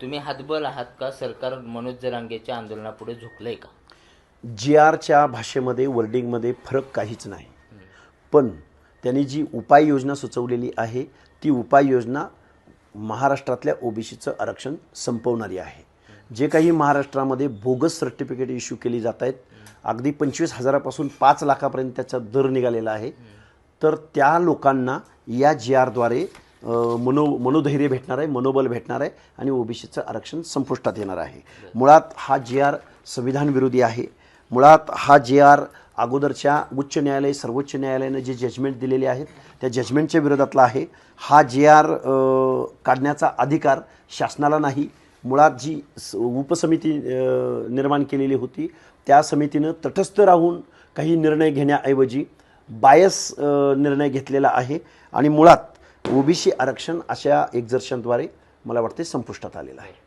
तुम्ही हातबल आहात का? सरकार मनोज जरांगेच्या आंदोलनापुढे झुकलंय का? जी आरच्या भाषेमध्ये वर्डिंगमध्ये फरक काहीच नाही. पण त्यांनी जी उपाययोजना सुचवलेली आहे ती उपाययोजना महाराष्ट्रातल्या ओबीसीचं आरक्षण संपवणारी आहे. जे काही महाराष्ट्रामध्ये बोगस सर्टिफिकेट इश्यू केली जात आहेत अगदी पंचवीस हजारापासून पाच लाखापर्यंत त्याचा दर निघालेला आहे. तर त्या लोकांना या जी आरद्वारे मनो मनोधैर्य भेटणार आहे मनोबल भेटणार आहे आणि ओबीसीचं आरक्षण संपुष्टात येणार आहे. मुळात हा जी आर संविधान विरोधी आहे. मुळात हा जे आर अगोदरच्या उच्च न्यायालय सर्वोच्च न्यायालयानं जे जजमेंट दिलेले आहेत त्या जजमेंटच्या विरोधातला आहे. हा जे आर काढण्याचा अधिकार शासनाला नाही. मुळात जी स- उपसमिती निर्माण केलेली होती त्या समितीनं तटस्थ राहून काही निर्णय घेण्याऐवजी बायस निर्णय घेतलेला आहे. आणि मुळात ओबीसी आरक्षण अशा एक्झर्शनद्वारे मला वाटते संपुष्टात आलेलं आहे.